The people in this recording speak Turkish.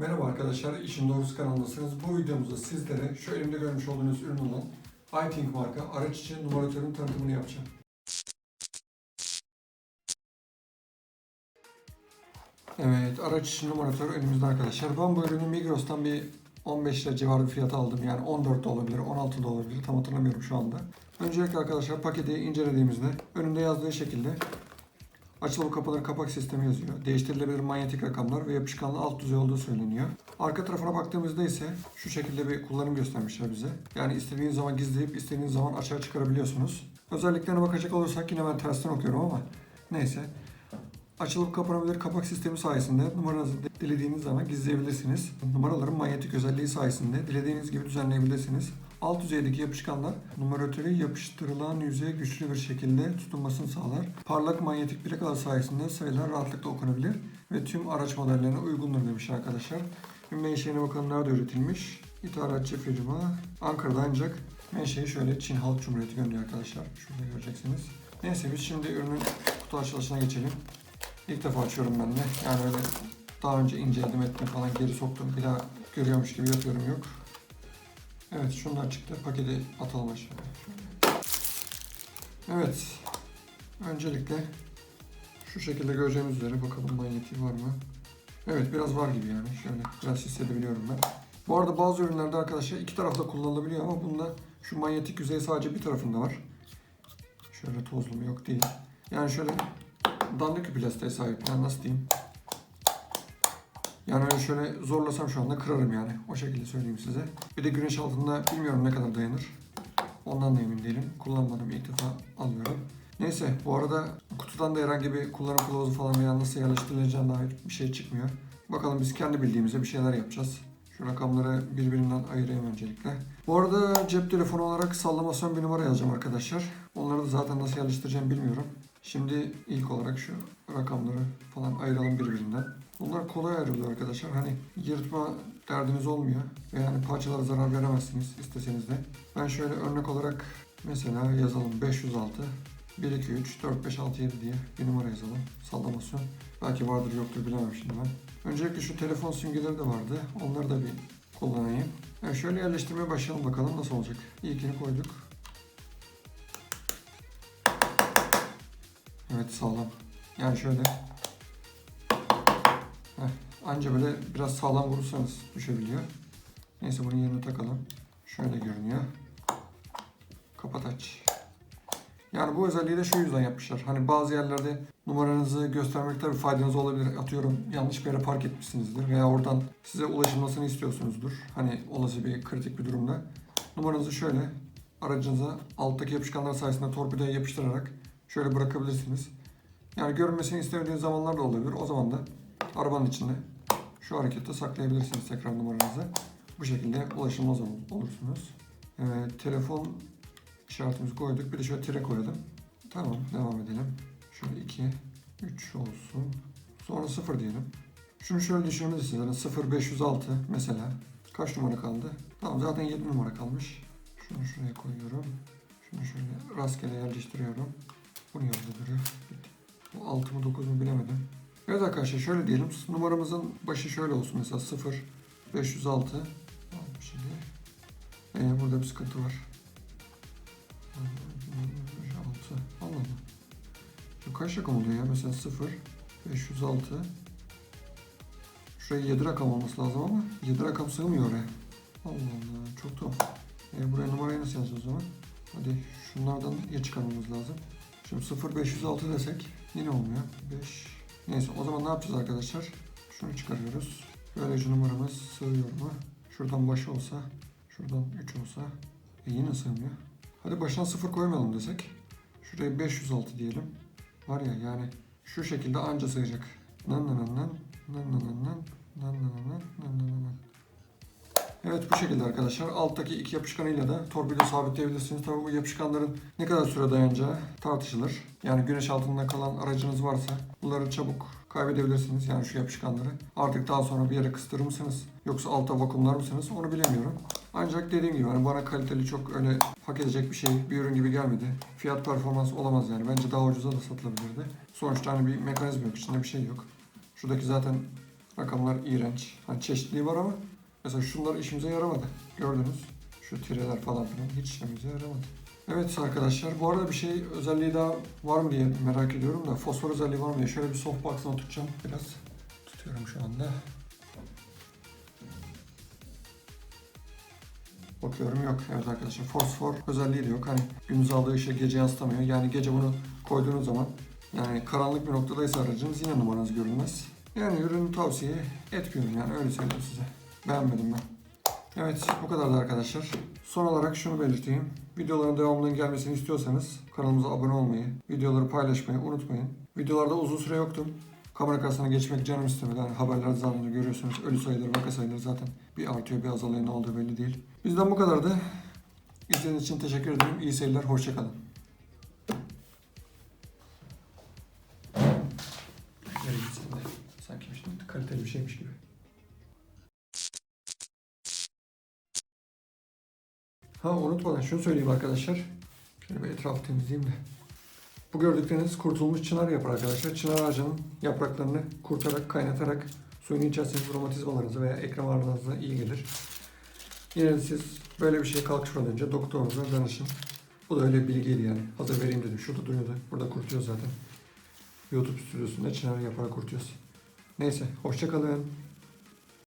Merhaba arkadaşlar, İşin Doğrusu kanalındasınız. Bu videomuzda sizlere şu elimde görmüş olduğunuz ürün olan iThink marka araç için numaratörün tanıtımını yapacağım. Evet, araç için numaratör önümüzde arkadaşlar. Ben bu ürünü Migros'tan bir 15 lira civarı bir fiyata aldım. Yani 14 de olabilir, 16 da olabilir. Tam hatırlamıyorum şu anda. Öncelikle arkadaşlar paketi incelediğimizde önünde yazdığı şekilde Açılır kapanır kapak sistemi yazıyor. Değiştirilebilir manyetik rakamlar ve yapışkanlı alt düzey olduğu söyleniyor. Arka tarafına baktığımızda ise şu şekilde bir kullanım göstermişler bize. Yani istediğiniz zaman gizleyip istediğiniz zaman açığa çıkarabiliyorsunuz. Özelliklerine bakacak olursak yine ben tersten okuyorum ama neyse. Açılıp kapanabilir kapak sistemi sayesinde numaranızı dilediğiniz zaman gizleyebilirsiniz. Numaraların manyetik özelliği sayesinde dilediğiniz gibi düzenleyebilirsiniz. Alt düzeydeki yapışkanlar numaratöre yapıştırılan yüzeye güçlü bir şekilde tutunmasını sağlar. Parlak manyetik plakalar sayesinde sayılar rahatlıkla okunabilir ve tüm araç modellerine uygundur demiş arkadaşlar. Bir menşeine bakalım nerede üretilmiş. İthalatçı firma Ankara'da ancak menşei şöyle Çin Halk Cumhuriyeti gönderiyor arkadaşlar. Şurada göreceksiniz. Neyse biz şimdi ürünün kutu açılışına geçelim. İlk defa açıyorum ben de. Yani öyle daha önce inceledim ettim falan geri soktum. Bir daha görüyormuş gibi yapıyorum yok. Evet şunlar çıktı. Paketi atalım aşağıya. Evet. Öncelikle şu şekilde göreceğimiz üzere bakalım manyetiği var mı? Evet biraz var gibi yani. Şöyle biraz hissedebiliyorum ben. Bu arada bazı ürünlerde arkadaşlar iki tarafta kullanılabiliyor ama bunda şu manyetik yüzey sadece bir tarafında var. Şöyle tozlu mu yok değil. Yani şöyle dandik bir plastiğe sahip. Yani nasıl diyeyim? Yani öyle şöyle zorlasam şu anda kırarım yani. O şekilde söyleyeyim size. Bir de güneş altında bilmiyorum ne kadar dayanır. Ondan da emin değilim. Kullanmadım. ilk defa alıyorum. Neyse bu arada kutudan da herhangi bir kullanım kılavuzu falan veya nasıl yerleştirileceğine dair bir şey çıkmıyor. Bakalım biz kendi bildiğimize bir şeyler yapacağız. Şu rakamları birbirinden ayırayım öncelikle. Bu arada cep telefonu olarak sallamasyon bir numara yazacağım arkadaşlar. Onları da zaten nasıl yerleştireceğimi bilmiyorum. Şimdi ilk olarak şu rakamları falan ayıralım birbirinden. Bunlar kolay ayrılıyor arkadaşlar. Hani yırtma derdiniz olmuyor. Ve yani parçalara zarar veremezsiniz isteseniz de. Ben şöyle örnek olarak mesela yazalım 506 1, 2, 3, 4, 5, 6, 7 diye bir numara yazalım. Sallamasyon. Belki vardır yoktur bilemem şimdi ben. Öncelikle şu telefon simgeleri de vardı. Onları da bir kullanayım. Yani şöyle yerleştirmeye başlayalım bakalım nasıl olacak. İlkini koyduk. Evet sağlam. Yani şöyle. Heh, anca böyle biraz sağlam vurursanız düşebiliyor. Neyse bunun yerine takalım. Şöyle görünüyor. Kapat aç. Yani bu özelliği de şu yüzden yapmışlar. Hani bazı yerlerde numaranızı göstermek tabii faydanız olabilir. Atıyorum yanlış bir yere park etmişsinizdir veya oradan size ulaşılmasını istiyorsunuzdur. Hani olası bir kritik bir durumda. Numaranızı şöyle aracınıza alttaki yapışkanlar sayesinde torpidoya yapıştırarak şöyle bırakabilirsiniz. Yani görünmesini istemediğiniz zamanlar da olabilir. O zaman da arabanın içinde şu harekette saklayabilirsiniz tekrar numaranızı. Bu şekilde ulaşılmaz ol- olursunuz. Evet, telefon işaretimizi koyduk. Bir de şöyle tire koyalım. Tamam, devam edelim. Şöyle 2, 3 olsun. Sonra 0 diyelim. Şunu şöyle düşünebilirsiniz. 0, 506 mesela. Kaç numara kaldı? Tamam zaten 7 numara kalmış. Şunu şuraya koyuyorum. Şunu şöyle rastgele yerleştiriyorum. Bunun yanında duruyor. Bu 6 mı 9 mu bilemedim. Evet arkadaşlar şöyle diyelim. Numaramızın başı şöyle olsun. Mesela 0, 506. Tamam, Şimdi ee, burada bir sıkıntı var. 6. Allah Allah. Şu kaç rakam oluyor ya? Mesela 0, 506. Şuraya 7 rakam olması lazım ama 7 rakam sığmıyor oraya. Allah Allah çok tuhaf. E, buraya numarayı nasıl yazacağız o zaman? Hadi şunlardan ya çıkarmamız lazım. Şimdi 0, 506 desek yine olmuyor. 5. Neyse o zaman ne yapacağız arkadaşlar? Şunu çıkarıyoruz. Böylece numaramız sığıyor mu? Şuradan başı olsa, şuradan 3 olsa e, yine sığmıyor. Hadi başına 0 koymayalım desek. Şuraya 506 diyelim. Var ya yani şu şekilde anca sığacak. Nan nan nan nan Evet bu şekilde arkadaşlar. Alttaki iki yapışkanıyla da torpido sabitleyebilirsiniz. Tabii bu yapışkanların ne kadar süre dayanacağı tartışılır. Yani güneş altında kalan aracınız varsa bunları çabuk kaybedebilirsiniz. Yani şu yapışkanları. Artık daha sonra bir yere kıstırır mısınız? Yoksa alta vakumlar mısınız? Onu bilemiyorum. Ancak dediğim gibi hani bana kaliteli çok öyle hak edecek bir şey, bir ürün gibi gelmedi. Fiyat performans olamaz yani. Bence daha ucuza da satılabilirdi. Sonuçta hani bir mekanizma yok, içinde bir şey yok. Şuradaki zaten Rakamlar iğrenç. Hani çeşitliliği var ama mesela şunlar işimize yaramadı. Gördünüz. Şu tireler falan filan hiç işimize yaramadı. Evet arkadaşlar bu arada bir şey özelliği daha var mı diye merak ediyorum da fosfor özelliği var mı diye şöyle bir softbox'ına tutacağım biraz. Tutuyorum şu anda. Bakıyorum yok. Evet arkadaşlar fosfor özelliği de yok. Hani gündüz aldığı ışığı gece yansıtamıyor. Yani gece bunu koyduğunuz zaman yani karanlık bir noktadaysa aracınız yine numaranız görünmez. Yani ürünü tavsiye etmiyorum yani öyle söyleyeyim size. Beğenmedim ben. Evet bu kadardı arkadaşlar. Son olarak şunu belirteyim. Videoların devamının gelmesini istiyorsanız kanalımıza abone olmayı, videoları paylaşmayı unutmayın. Videolarda uzun süre yoktum. Kamera karşısına geçmek canım istemedi. Yani haberlerde zaten görüyorsunuz. Ölü sayıları, vaka sayıları zaten bir artıyor bir azalıyor ne olduğu belli değil. Bizden bu kadardı. İzlediğiniz için teşekkür ederim. İyi seyirler, hoşçakalın. Sanki şimdi kaliteli bir şeymiş gibi. Ha unutmadan şunu söyleyeyim arkadaşlar. Şöyle bir etrafı temizleyeyim de. Bu gördükleriniz kurtulmuş çınar yaprağı arkadaşlar. Çınar ağacının yapraklarını kurtarak, kaynatarak suyunu içerseniz romatizmalarınıza veya ekrem ağrılarınıza iyi gelir. Yine de siz böyle bir şeye kalkışmadan önce doktorunuza danışın. Bu da öyle bilgiydi yani. Hazır vereyim dedim. Şurada duruyordu. Burada kurutuyor zaten. YouTube stüdyosunda çınar yaprağı kurutuyoruz. Neyse, hoşçakalın.